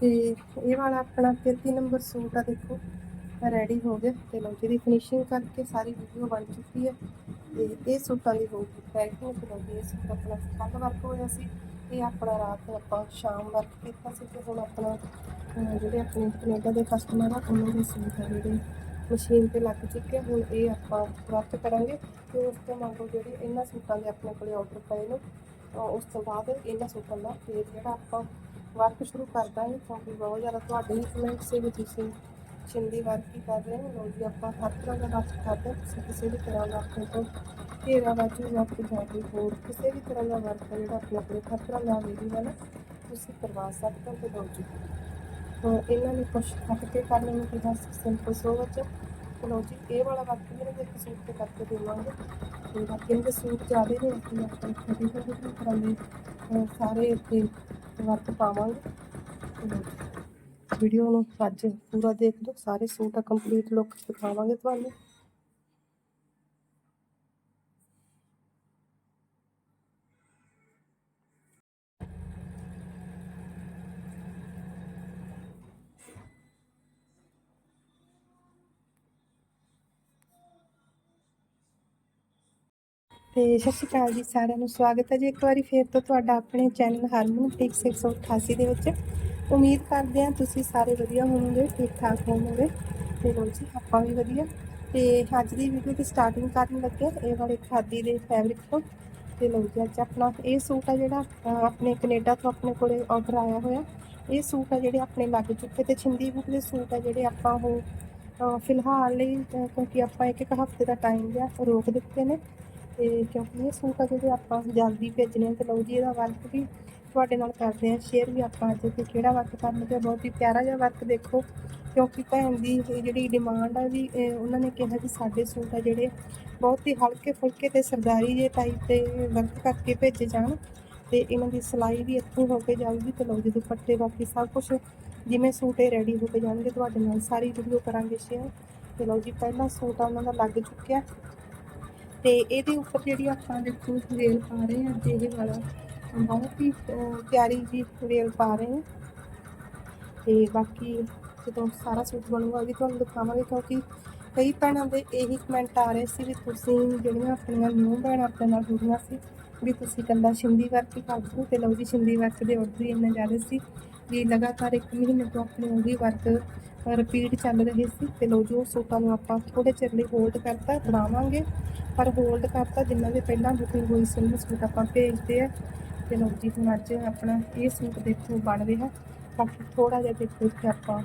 ਤੇ ਇਹ ਵਾਲਾ ਆਪਣਾ 33 ਨੰਬਰ ਸੂਟ ਆ ਦੇਖੋ। ਰੈਡੀ ਹੋ ਗਿਆ ਤੇ ਲਓ ਜਿਹਦੀ ਫਿਨਿਸ਼ਿੰਗ ਕਰਕੇ ਸਾਰੀ ਵੀਡੀਓ ਬਣ ਚੁੱਕੀ ਹੈ। ਤੇ ਇਹ ਸੂਟਾਂ ਦੀ ਹੋਊਗੀ ਪੈਕਿੰਗ ਤੇ ਇਹ ਸੂਟ ਆਪਣਾ ਕੱਲ ਵਰਕ ਹੋਇਆ ਸੀ। ਇਹ ਆਪਣਾ ਰਾਤ ਨੂੰ ਆਪਾਂ ਸ਼ਾਮ ਵਰਕ ਕੀਤਾ ਸੀ ਤੇ ਹੁਣ ਆਪਣਾ ਜਿਹੜੇ ਆਪਣੇ ਕੈਨੇਡਾ ਦੇ ਕਸਟਮਰ ਆ, ਉਹਨਾਂ ਦੇ ਸੂਟ ਆ ਜਿਹੜੇ ਮਸ਼ੀਨ ਤੇ ਲੱਗ ਚੁੱਕੇ ਹੁਣ ਇਹ ਆਪਾਂ ਵਰਕ ਕਰਾਂਗੇ। ਤੇ ਉਸ ਤੋਂ ਮੰਗੋ ਜਿਹੜੇ ਇਹਨਾਂ ਸੂਟਾਂ ਦੇ ਆਪਣੇ ਕੋਲੇ ਆਰਡਰ ਪਏ ਨੇ ਉਸ ਤੋਂ ਬਾਅਦ ਇਹਨਾਂ ਸੂਟਾਂ ਦਾ ਫੇਰ ਜਿਹੜਾ ਆਪਾਂ ਵਰਕ ਸ਼ੁਰੂ ਕਰਦਾ ਹੈ, ਕਿਉਂਕਿ ਬਹੁਤ ਜ਼ਿਆਦਾ ਤੁਹਾਡੇ ਹੀ ਕਮੈਂਟ ਸੇ, ਵੀ ਤੁਸੀਂ ਚਿੰਦੀ ਵਰਕ ਹੀ ਕਰ ਰਹੇ ਹੋ ਲੋ ਜੀ ਆਪਾਂ ਹਰ ਤਰ੍ਹਾਂ ਦਾ ਵਰਕ ਕਰਦੇ ਤੁਸੀਂ ਕਿਸੇ ਵੀ ਤਰ੍ਹਾਂ ਦਾ ਆਪਣੇ ਕੋਲ ਘੇਰਾ ਬਾਜੂ ਵਰਕ ਜਾਂਦੀ ਹੋਰ, ਕਿਸੇ ਵੀ ਤਰ੍ਹਾਂ ਦਾ ਵਰਕ ਹੈ ਜਿਹੜਾ ਆਪਣੇ ਕੋਲ ਹਰ ਤਰ੍ਹਾਂ ਦਾ ਅਵੇਲੇਬਲ ਹੈ ਤੁਸੀਂ ਕਰਵਾ ਸਕਦੇ ਹੋ ਤੇ ਲਓ ਜੀ। ਤਾਂ ਇਹਨਾਂ ਨੇ ਕੁਛ ਕੱਟ ਕੇ ਕਰਨੇ ਨੂੰ ਕਿਹਾ ਸਿੰਪਲ ਸੋਵਰ ਚ ਤੇ ਲਓ ਜੀ, ਇਹ ਵਾਲਾ ਵਰਕ ਵੀ ਇਹਦੇ ਇੱਕ ਸੂਟ ਤੇ ਕਰਕੇ ਦੇਵਾਂਗੇ, ਤੇ ਬਾਕੀ ਇਹਦੇ ਸੂਟ ਜ਼ਿਆਦਾ ਨੇ ਅਸੀਂ ਆਪਣੇ ਛੋਟੀ ਛੋਟੀ ਦੇ ਸਾਰੇ ਇੱਥੇ ਵਰਕ ਪਾਵਾਂਗੇ। ਵੀਡੀਓ ਨੂੰ ਅੱਜ ਪੂਰਾ ਦੇਖ ਲਓ। ਸਾਰੇ ਸੂਟ ਦਾ ਕੰਪਲੀਟ ਲੁੱਕ ਦਿਖਾਵਾਂਗੇ ਤੁਹਾਨੂੰ। ਤੇ ਸਤਿ ਸ਼੍ਰੀ ਅਕਾਲ ਜੀ ਸਾਰਿਆਂ ਨੂੰ। ਸਵਾਗਤ ਹੈ ਜੀ ਇੱਕ ਵਾਰੀ ਫੇਰ ਤੋਂ ਤੁਹਾਡਾ ਆਪਣੇ ਚੈਨਲ ਹਰਮਨ ਟਿਕਸ 188 ਦੇ ਵਿੱਚ। ਉਮੀਦ ਕਰਦੇ ਹਾਂ ਤੁਸੀਂ ਸਾਰੇ ਵਧੀਆ ਹੋਵੋਗੇ, ਠੀਕ ਠਾਕ ਹੋਵੋਗੇ। ਤੇ ਲੋ ਜੀ, ਆਪਾਂ ਵੀ ਵਧੀਆ। ਤੇ ਅੱਜ ਦੀ ਵੀਡੀਓ ਦੀ ਸਟਾਰਟਿੰਗ ਕਰਨ ਲੱਗੇ ਇਹ ਵਾਲੇ ਖਾਦੀ ਦੇ ਫੈਬਰਿਕ ਤੋਂ। ਤੇ ਲੋ ਜੀ, ਅੱਜ ਆਪਣਾ ਇਹ ਸੂਟ ਆ ਜਿਹੜਾ ਆਪਣੇ ਕੈਨੇਡਾ ਤੋਂ ਆਪਣੇ ਕੋਲੇ ਆਰਡਰ ਆਇਆ ਹੋਇਆ। ਇਹ ਸੂਟ ਆ ਜਿਹੜੇ ਆਪਣੇ ਲੱਗ ਚੁੱਕੇ ਤੇ ਛਿੰਦੀ ਬੁੱਕ ਦੇ ਸੂਟ ਆ ਜਿਹੜੇ ਆਪਾਂ ਉਹ ਫਿਲਹਾਲ ਲਈ ਕਿਉਂਕਿ ਆਪਾਂ ਇੱਕ ਇੱਕ ਹਫ਼ਤੇ ਦਾ ਟਾਈਮ ਜਿਹਾ ਰੋਕ ਦਿੱਤੇ ਨੇ। ਤੇ ਕਿਉਂਕਿ ਇਹ ਸੂਟ ਆ ਜਿਹੜੇ ਆਪਾਂ ਜਲਦੀ ਭੇਜਣੇ ਆ ਤੇ ਲਓ ਜੀ, ਇਹਦਾ ਵਰਕ ਵੀ ਤੁਹਾਡੇ ਨਾਲ ਕਰਦੇ ਆ ਸ਼ੇਅਰ ਵੀ ਆਪਾਂ ਅੱਜ ਕਿ ਕਿਹੜਾ ਵਰਕ ਕਰਨ ਤੇ ਬਹੁਤ ਹੀ ਪਿਆਰਾ ਜਿਹਾ ਵਰਕ ਦੇਖੋ। ਕਿਉਂਕਿ ਭੈਣ ਦੀ ਜਿਹੜੀ ਡਿਮਾਂਡ ਆ ਵੀ ਉਹਨਾਂ ਨੇ ਕਿਹਾ ਵੀ ਸਾਡੇ ਸੂਟ ਆ ਜਿਹੜੇ ਬਹੁਤ ਹੀ ਹਲਕੇ ਫੁਲਕੇ ਤੇ ਸਰਦਾਰੀ ਜੇ ਟਾਈਪ ਤੇ ਵਰਕ ਕਰਕੇ ਭੇਜੇ ਜਾਣ ਤੇ ਇਹਨਾਂ ਦੀ ਸਿਲਾਈ ਵੀ ਇੱਥੋਂ ਹੋ ਕੇ ਜਾਊਗੀ ਤੇ ਲਓ ਜੀ, ਦੁਪੱਟੇ ਬਾਕੀ ਸਭ ਕੁਝ ਜਿਵੇਂ ਸੂਟ ਇਹ ਰੈਡੀ ਹੋ ਕੇ ਜਾਣਗੇ, ਤੁਹਾਡੇ ਨਾਲ ਸਾਰੀ ਵੀਡੀਓ ਕਰਾਂਗੇ ਸ਼ੇਅਰ ਤੇ ਲਓ ਜੀ, ਪਹਿਲਾ ਸੂਟ ਆ, ਉਹਨਾਂ ਦਾ ਲੱਗ ਚੁੱਕਿਆ। ਤੇ ਇਹਦੇ ਉੱਪਰ ਜਿਹੜੀ ਆਪਾਂ ਦੇਖੋ ਵੇਲ ਪਾ ਰਹੇ ਹਾਂ, ਅੱਜ ਇਹ ਵਾਲਾ ਬਹੁਤ ਹੀ ਪਿਆਰੀ ਜੀ ਵੇਲ ਪਾ ਰਹੇ ਹਾਂ। ਤੇ ਬਾਕੀ ਜਦੋਂ ਸਾਰਾ ਸੂਟ ਬਣੂਗਾ ਵੀ ਤੁਹਾਨੂੰ ਦਿਖਾਵਾਂਗੇ ਕਿਉਂਕਿ ਕਈ ਭੈਣਾਂ ਦੇ ਇਹੀ ਕਮੈਂਟ ਆ ਰਹੇ ਸੀ ਵੀ ਤੁਸੀਂ ਜਿਹੜੀਆਂ ਆਪਣੀਆਂ ਨਿਊ ਭੈਣਾਂ ਆਪਣੇ ਨਾਲ ਜੁੜੀਆਂ ਸੀ, ਵੀ ਤੁਸੀਂ ਕੱਲਾ ਸ਼ਿੰਦੀ ਵਰਕ ਹੀ ਕਰ ਦਿਓ ਤੇ ਲਓ ਜੀ, ਸ਼ਿੰਦੀ ਵਰਕ ਦੇ ਆਰਡਰ ਹੀ ਇੰਨੇ ਜ਼ਿਆਦਾ ਸੀ। ਵੀ ਲਗਾਤਾਰ ਇੱਕ ਮਹੀਨੇ ਤੋਂ ਆਪਣੇ ਉਹੀ ਵਰਕ ਰਿਪੀਟ ਚੱਲ ਰਹੇ ਸੀ। ਤੇ ਲਓ ਜੀ ਸੂਟਾਂ ਨੂੰ ਆਪਾਂ ਥੋੜੇ ਚਿਰ ਲਈ ਹੋਲਡ ਕਰਤਾ, ਬਣਾਵਾਂਗੇ। ਪਰ ਹੋਲਡ ਕਰਤਾ ਜਿੰਨਾਂ ਦੇ ਪਹਿਲਾਂ ਬੁਕਿੰਗ ਹੋਈ ਸੀ, ਉਹਨਾਂ ਸੂਟ ਆਪਾਂ ਭੇਜਦੇ ਆ। ਤੇ ਲਓ ਜੀ, ਹੁਣ ਅੱਜ ਆਪਣਾ ਇਹ ਸੂਟ ਦੇਖੋ, ਬਣ ਰਿਹਾ। ਬਾਕੀ ਥੋੜਾ ਜਿਹਾ ਦੇਖੋ ਕਿ ਆਪਾਂ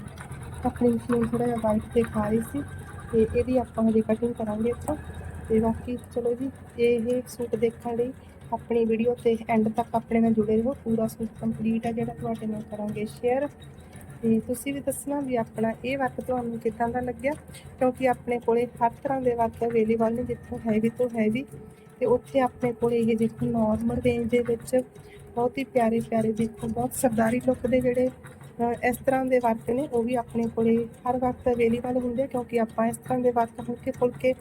ਆਪਣੀ ਮਸ਼ੀਨ ਥੋੜਾ ਜਿਹਾ ਵਾਈਟ ਤੇ ਖਾ ਰਹੀ ਸੀ। ਤੇ ਇਹਦੀ ਆਪਾਂ ਹਜੇ ਕਟਿੰਗ ਕਰਾਂਗੇ ਇੱਥੋਂ ਤੇ ਬਾਕੀ ਚਲੋ ਜੀ, ਇਹ ਸੂਟ ਦੇਖਣ ਲਈ ਆਪਣੀ ਵੀਡੀਓ ਤੇ ਐਂਡ ਤੱਕ ਆਪਣੇ ਨਾਲ ਜੁੜੇ ਰਹੋ। ਪੂਰਾ ਸੂਟ ਕੰਪਲੀਟ ਹੈ ਜਿਹੜਾ ਤੁਹਾਡੇ ਨਾਲ ਕਰਾਂਗੇ ਸ਼ੇਅਰ ਤੇ ਤੁਸੀਂ ਵੀ ਦੱਸਣਾ ਵੀ ਆਪਣਾ ਇਹ ਵਰਕ ਤੁਹਾਨੂੰ ਕਿੱਦਾਂ ਦਾ ਲੱਗਿਆ? ਕਿਉਂਕਿ ਆਪਣੇ ਕੋਲੇ ਹਰ ਤਰ੍ਹਾਂ ਦੇ ਵਰਕ ਅਵੇਲੇਬਲ ਨੇ, ਜਿੱਥੋਂ ਹੈਵੀ ਤੋਂ ਹੈਵੀ ਤੇ ਉੱਥੇ ਆਪਣੇ ਕੋਲੇ ਇਹ ਦੇਖੋ ਨਾਰਮਲ ਰੇਂਜ ਦੇ ਵਿੱਚ ਬਹੁਤ ਹੀ ਪਿਆਰੇ ਪਿਆਰੇ ਦੇਖੋ, ਬਹੁਤ ਸਰਦਾਰੀ ਲੁੱਕ ਦੇ ਜਿਹੜੇ ਇਸ ਤਰ੍ਹਾਂ ਦੇ ਵਰਕ ਨੇ, ਉਹ ਵੀ ਆਪਣੇ ਕੋਲੇ ਹਰ ਵਕਤ ਅਵੇਲੇਬਲ ਹੁੰਦੇ ਕਿਉਂਕਿ ਆਪਾਂ ਇਸ ਤਰ੍ਹਾਂ ਦੇ ਵਰਕ ਹਲਕੇ ਫੁਲਕੇ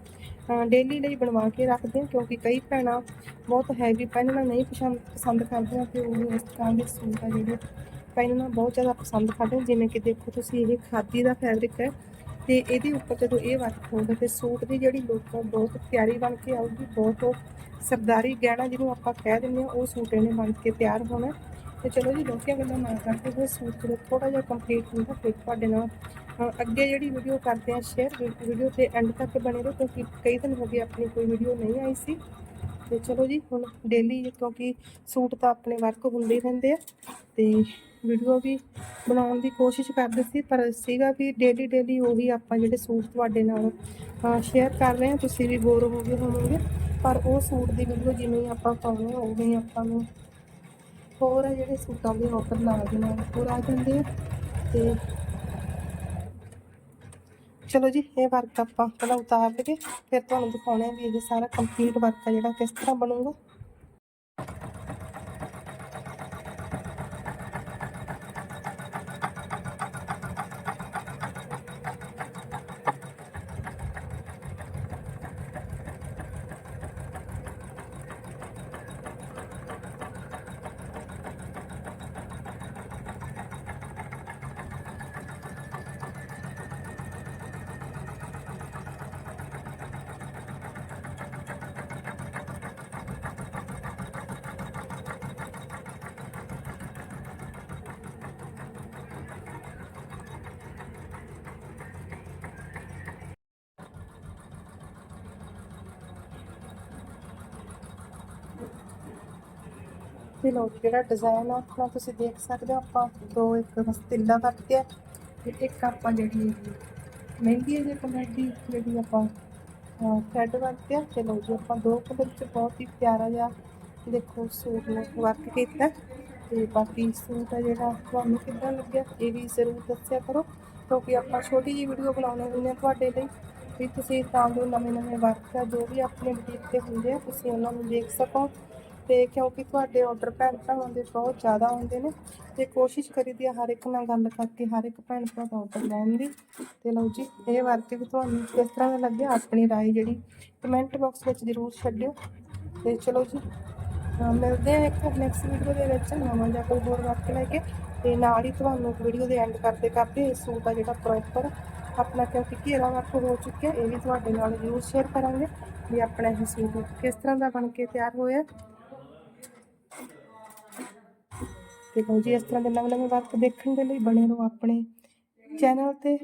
ਡੇਲੀ ਲਈ ਬਣਵਾ ਕੇ ਰੱਖਦੇ ਹਾਂ। ਕਿਉਂਕਿ ਕਈ ਭੈਣਾਂ ਬਹੁਤ ਹੈਵੀ ਪਹਿਨਣਾ ਨਹੀਂ ਪਸੰਦ ਪਸੰਦ ਕਰਦੀਆਂ ਤੇ ਉਹ ਇਸ ਤਰ੍ਹਾਂ ਦੇ ਸੂਟ ਆ ਜਿਹੜੇ ਪਹਿਨਣਾ ਬਹੁਤ ਜ਼ਿਆਦਾ ਪਸੰਦ ਕਰਦੇ ਜਿਵੇਂ ਕਿ ਦੇਖੋ ਤੁਸੀਂ ਇਹ ਖਾਦੀ ਦਾ ਫੈਬਰਿਕ ਹੈ ਤੇ ਇਹਦੇ ਉੱਪਰ ਜਦੋਂ ਇਹ ਵਰਕ ਹੋਊਗਾ ਤੇ ਸੂਟ ਦੀ ਜਿਹੜੀ ਲੁੱਕ ਆ, ਬਹੁਤ ਪਿਆਰੀ ਬਣ ਕੇ ਆਊਗੀ, ਬਹੁਤ ਸਰਦਾਰੀ ਗਹਿਣਾ ਜਿਹਨੂੰ ਆਪਾਂ ਕਹਿ ਦਿੰਦੇ ਹਾਂ, ਉਹ ਸੂਟ ਇਹਨੇ ਬਣ ਕੇ ਤਿਆਰ ਹੋਣਾ ਤੇ ਚਲੋ ਜੀ, ਲੋਕੀਆਂ ਗੱਲਾਂ ਨਾ ਕਰਦੇ ਹੋਏ ਸੂਟ ਜਦੋਂ ਥੋੜਾ ਜਿਹਾ ਕੰਪਲੀਟ ਹੁੰਦਾ, ਫਿਰ ਤੁਹਾਡੇ ਨਾਲ ਅੱਗੇ ਜਿਹੜੀ ਵੀਡੀਓ ਕਰਦੇ ਆ ਸ਼ੇਅਰ ਵੀਡੀਓ ਤੇ ਐਂਡ ਤੱਕ ਬਣੇ ਰਹੋ, ਕਿਉਂਕਿ ਕਈ ਦਿਨ ਹੋ ਗਏ, ਆਪਣੀ ਕੋਈ ਵੀਡੀਓ ਨਹੀਂ ਆਈ ਸੀ। ਤੇ ਚਲੋ ਜੀ, ਹੁਣ ਡੇਲੀ ਕਿਉਂਕਿ ਸੂਟ ਤਾਂ ਆਪਣੇ ਵਰਕ ਹੁੰਦੇ ਹੀ ਰਹਿੰਦੇ ਆ ਤੇ ਵੀਡੀਓ ਵੀ ਬਣਾਉਣ ਦੀ ਕੋਸ਼ਿਸ਼ ਕਰਦੇ ਸੀ, ਪਰ ਸੀਗਾ ਵੀ ਡੇਲੀ ਡੇਲੀ ਉਹੀ ਆਪਾਂ ਜਿਹੜੇ ਸੂਟ ਤੁਹਾਡੇ ਨਾਲ ਸ਼ੇਅਰ ਕਰ ਰਹੇ ਹਾਂ, ਤੁਸੀਂ ਵੀ ਬੋਰ ਹੋ ਗਏ ਹੋਵੋਗੇ, ਪਰ ਉਹ ਸੂਟ ਦੀ ਵੀਡੀਓ ਜਿਵੇਂ ਆਪਾਂ ਪਾਉਂਦੇ ਹਾਂ, ਉਵੇਂ ਹੀ ਆਪਾਂ ਨੂੰ ਹੋਰ ਜਿਹੜੇ ਸੂਟਾਂ ਦੇ ਆਫਰ ਨਾਲ ਦੇ ਨਾਲ ਹੋਰ ਆ ਜਾਂਦੇ ਆ ਤੇ ਚਲੋ ਜੀ, ਇਹ ਵਰਕ ਆਪਾਂ ਪਹਿਲਾਂ ਉਤਾਰ ਫਿਰ ਤੁਹਾਨੂੰ ਦਿਖਾਉਣੇ ਆ ਵੀ ਇਹ ਸਾਰਾ ਕੰਪਲੀਟ ਵਰਕ ਆ ਜਿਹੜਾ ਕਿਸ ਤਰ੍ਹਾਂ ਬਣੂਗਾ। ਤੇ ਲੋ ਜਿਹੜਾ ਡਿਜ਼ਾਈਨ ਆ ਆਪਣਾ ਤੁਸੀਂ ਦੇਖ ਸਕਦੇ ਹੋ ਆਪਾਂ ਦੋ ਇੱਕ ਬਸ ਤਿੱਲਾ ਵਰਤਿਆ ਤੇ ਇੱਕ ਆਪਾਂ ਜਿਹੜੀ ਮਹਿੰਦੀ ਜਿਹੇ ਕਲਰ ਦੀ ਜਿਹੜੀ ਆਪਾਂ ਥਰੈਡ ਵਰਤਿਆ ਤੇ ਲੋ ਜੀ ਆਪਾਂ ਦੋ ਕਲਰ ਚ ਬਹੁਤ ਹੀ ਪਿਆਰਾ ਜਿਹਾ ਦੇਖੋ ਸੂਟ ਨੂੰ ਵਰਕ ਕੀਤਾ। ਤੇ ਬਾਕੀ ਸੂਟ ਆ ਜਿਹੜਾ ਤੁਹਾਨੂੰ ਕਿੱਦਾਂ ਲੱਗਿਆ, ਇਹ ਵੀ ਜ਼ਰੂਰ ਦੱਸਿਆ ਕਰੋ। ਕਿਉਂਕਿ ਆਪਾਂ ਛੋਟੀ ਜਿਹੀ ਵੀਡੀਓ ਬਣਾਉਣੇ ਹੁੰਦੇ ਆ ਤੁਹਾਡੇ ਲਈ, ਵੀ ਤੁਸੀਂ ਤਾਂ ਜੋ ਨਵੇਂ ਨਵੇਂ ਵਰਕ ਆ, ਜੋ ਵੀ ਆਪਣੇ ਬੁਟੀਕ ਤੇ ਹੁੰਦੇ ਆ, ਤੁਸੀਂ ਉਹਨਾਂ ਨੂੰ ਦੇਖ ਸਕੋ। ਤੇ ਕਿਉਂਕਿ ਤੁਹਾਡੇ ਆਰਡਰ ਭੈਣ ਭਰਾਵਾਂ ਦੇ ਬਹੁਤ ਜ਼ਿਆਦਾ ਹੁੰਦੇ ਨੇ ਤੇ ਕੋਸ਼ਿਸ਼ ਕਰੀਦੀ ਆ ਹਰ ਇੱਕ ਨਾਲ ਗੱਲ ਕਰਕੇ ਹਰ ਇੱਕ ਭੈਣ ਭਰਾ ਦਾ ਆਰਡਰ ਲੈਣ ਦੀ। ਤੇ ਲਓ ਜੀ, ਇਹ ਵਰਕ ਵੀ ਤੁਹਾਨੂੰ ਕਿਸ ਤਰ੍ਹਾਂ ਦਾ ਲੱਗਿਆ? ਆਪਣੀ ਰਾਏ ਜਿਹੜੀ ਕਮੈਂਟ ਬਾਕਸ ਵਿੱਚ ਜ਼ਰੂਰ ਛੱਡਿਓ। ਤੇ ਚਲੋ ਜੀ ਮਿਲਦੇ ਆ ਇੱਕ ਨੈਕਸਟ ਵੀਡੀਓ ਦੇ ਵਿੱਚ, ਨਵਾਂ ਜਾਂ ਕੋਈ ਹੋਰ ਵਰਤ ਲੈ ਕੇ। ਤੇ ਨਾਲ ਹੀ ਤੁਹਾਨੂੰ ਵੀਡੀਓ ਦੇ ਐਂਡ ਕਰਦੇ ਕਰਦੇ ਇਹ ਸੂਟ ਆ ਜਿਹੜਾ ਪ੍ਰੋਪਰ ਆਪਣਾ ਕਿਉਂਕਿ ਘੇਰਾ ਵਰਕ ਹੋ ਚੁੱਕਿਆ, ਇਹ ਵੀ ਤੁਹਾਡੇ ਨਾਲ ਜ਼ਰੂਰ ਸ਼ੇਅਰ ਕਰਾਂਗੇ ਵੀ ਆਪਣਾ ਇਹ ਸੂਟ ਕਿਸ ਤਰ੍ਹਾਂ ਦਾ ਬਣ ਕੇ ਤਿਆਰ ਹੋਇਆ। ਤੇ ਲਓ ਜੀ, ਇਸ ਤਰ੍ਹਾਂ ਦੇ ਨਵੇਂ ਨਵੇਂ ਵਰਕ ਦੇਖਣ ਦੇ ਲਈ ਬਣੇ ਰਹੋ ਆਪਣੇ ਚੈਨਲ ਤੇ।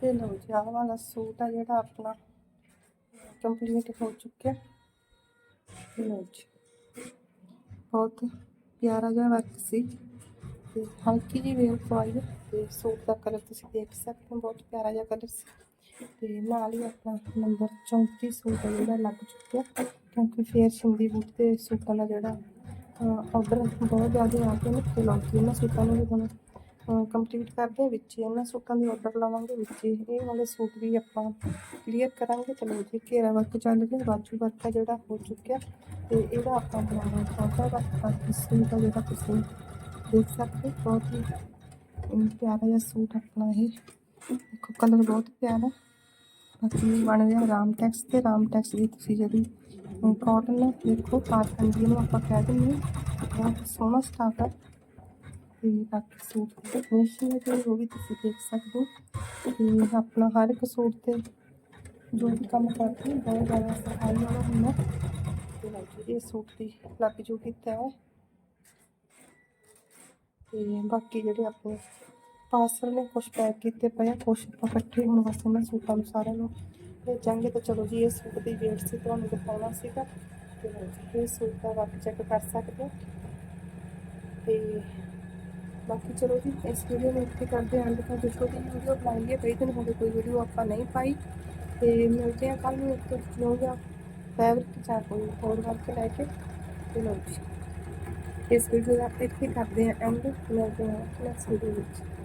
ਤੇ ਲਓ ਜੀ ਆਹ ਵਾਲਾ ਸੂਟ ਆ ਜਿਹੜਾ ਆਪਣਾ ਕੰਪਲੀਟ ਹੋ ਚੁੱਕਿਆ। ਲਓ ਜੀ। ਬਹੁਤ ਪਿਆਰਾ ਜਿਹਾ ਵਰਕ ਸੀ। ਤੇ ਹਲਕੀ ਜਿਹੀ ਵੇਵ ਪਾਈ ਹੈ ਤੇ ਸੂਟ ਦਾ ਕਲਰ ਤੁਸੀਂ ਦੇਖ ਸਕਦੇ ਹੋ, ਬਹੁਤ ਪਿਆਰਾ ਜਿਹਾ ਕਲਰ ਸੀ। ਤੇ ਨਾਲ ਹੀ ਆਪਣਾ ਨੰਬਰ 34 ਸੂਟ ਹੈ ਜਿਹੜਾ ਲੱਗ ਚੁੱਕਿਆ। ਕਿਉਂਕਿ ਫੇਰ ਸ਼ਿੰਦੀ ਬੂਟ ਦੇ ਸੂਟਾਂ ਦਾ ਜਿਹੜਾ ਆਰਡਰ ਬਹੁਤ ਜ਼ਿਆਦਾ ਆ ਗਏ ਨੇ, ਤੇ ਲਓ ਇਹਨਾਂ ਸੂਟਾਂ ਨੂੰ ਵੀ ਹੁਣ ਕੰਪਲੀਟ ਕਰਦੇ ਹਾਂ ਵਿੱਚ ਹੀ ਇਹਨਾਂ ਸੂਟਾਂ ਦੇ ਆਰਡਰ ਲਵਾਂਗੇ ਵਿੱਚ ਹੀ। ਇਹ ਵਾਲੇ ਸੂਟ ਵੀ ਆਪਾਂ ਕਲੀਅਰ ਕਰਾਂਗੇ। ਚਲੋ ਜੀ ਘੇਰਾ ਵਰਕ ਚੱਲ ਰਿਹਾ ਬਾਜੂ ਵਰਕ ਆ ਜਿਹੜਾ ਹੋ ਚੁੱਕਿਆ। ਤੇ ਇਹਦਾ ਆਪਾਂ ਬਣਾਉਣਾ ਚਾਹੁੰਦਾ ਵਰਕ ਬਾਕੀ ਸੂਟ ਆ ਜਿਹੜਾ ਤੁਸੀਂ ਦੇਖ ਸਕਦੇ ਹੋ, ਬਹੁਤ ਹੀ ਪਿਆਰਾ ਜਿਹਾ ਸੂਟ ਆਪਣਾ ਇਹ। ਦੇਖੋ ਕਲਰ ਬਹੁਤ ਪਿਆਰਾ। ਬਾਕੀ ਬਣ ਰਿਹਾ ਰਾਮ ਟੈਕਸ ਤੇ। ਰਾਮ ਟੈਕਸ ਦੀ ਤੁਸੀਂ ਜਿਹੜੀ ਕਾਟਨ ਦੇਖੋ ਕਾਟਨ ਨੂੰ ਆਪਾਂ ਕਹਿ ਦਿੰਦੇ ਹਾਂ। ਬਹੁਤ ਸੋਹਣਾ ਸਟਾਫ ਹੈ ਤੇ ਬਾਕੀ ਸੂਟ ਦੀ ਫਿਨਿਸ਼ਿੰਗ ਹੈ ਜਿਹੜੀ ਉਹ ਵੀ ਤੁਸੀਂ ਦੇਖ ਸਕਦੇ ਹੋ। ਤੇ ਆਪਣਾ ਹਰ ਇੱਕ ਸੂਟ ਤੇ ਜੋ ਵੀ ਕੰਮ ਕਰਦੇ ਬਹੁਤ ਜ਼ਿਆਦਾ ਸਫ਼ਾਈ ਵਾਲਾ ਹੁੰਦਾ ਤੇ ਲਓ ਇਹ ਸੂਟ ਦੀ ਲੱਗ ਜੋ ਕੀਤਾ ਹੈ ਤੇ ਬਾਕੀ ਜਿਹੜੇ ਆਪਣੇ ਪਾਰਸਲ ਨੇ ਕੁਝ ਪੈਕ ਕੀਤੇ ਪਏ ਆ ਕੁਝ ਆਪਾਂ ਇਕੱਠੇ ਹੁਣ ਬਸ ਇਹਨਾਂ ਸੂਟਾਂ ਨੂੰ ਸਾਰਿਆਂ ਨੂੰ ਭੇਜਾਂਗੇ। ਤਾਂ ਚਲੋ ਜੀ, ਇਹ ਸੂਟ ਦੀ ਵੇਟ ਸੀ, ਤੁਹਾਨੂੰ ਦਿਖਾਉਣਾ ਸੀਗਾ। ਤੇ ਲਓ ਇਹ ਸੂਟ ਦਾ ਵਰਕ ਚੈੱਕ ਕਰ ਸਕਦੇ ਹੋ। ਤੇ ਬਾਕੀ ਚਲੋ ਜੀ, ਇਸ ਵੀਡੀਓ ਨੂੰ ਇੱਥੇ ਕਰਦੇ ਹਾਂ ਅੰਤ ਤੱਕ। ਛੋਟੀ ਜਿਹੀ ਵੀਡੀਓ ਬਣਾਈ ਹੈ, ਕਈ ਦਿਨ ਹੋ ਗਏ ਕੋਈ ਵੀਡੀਓ ਆਪਾਂ ਨਹੀਂ ਪਾਈ। ਤੇ ਮਿਲਦੇ ਹਾਂ ਕੱਲ ਨੂੰ ਇੱਕ ਨਿਊ ਜਾਂ ਫੈਬਰਿਕ ਜਾਂ ਕੋਈ ਹੋਰ ਵਰਕ ਲੈ ਕੇ। ਤੇ ਲਓ ਜੀ। ਇਸ ਵੀਡੀਓ ਦਾ ਇੱਥੇ ਕਰਦੇ ਹਾਂ ਐਂਡ ਮਿਲਦੇ ਹਾਂ ਨੈਕਸਟ ਵੀਡੀਓ ਵਿੱਚ।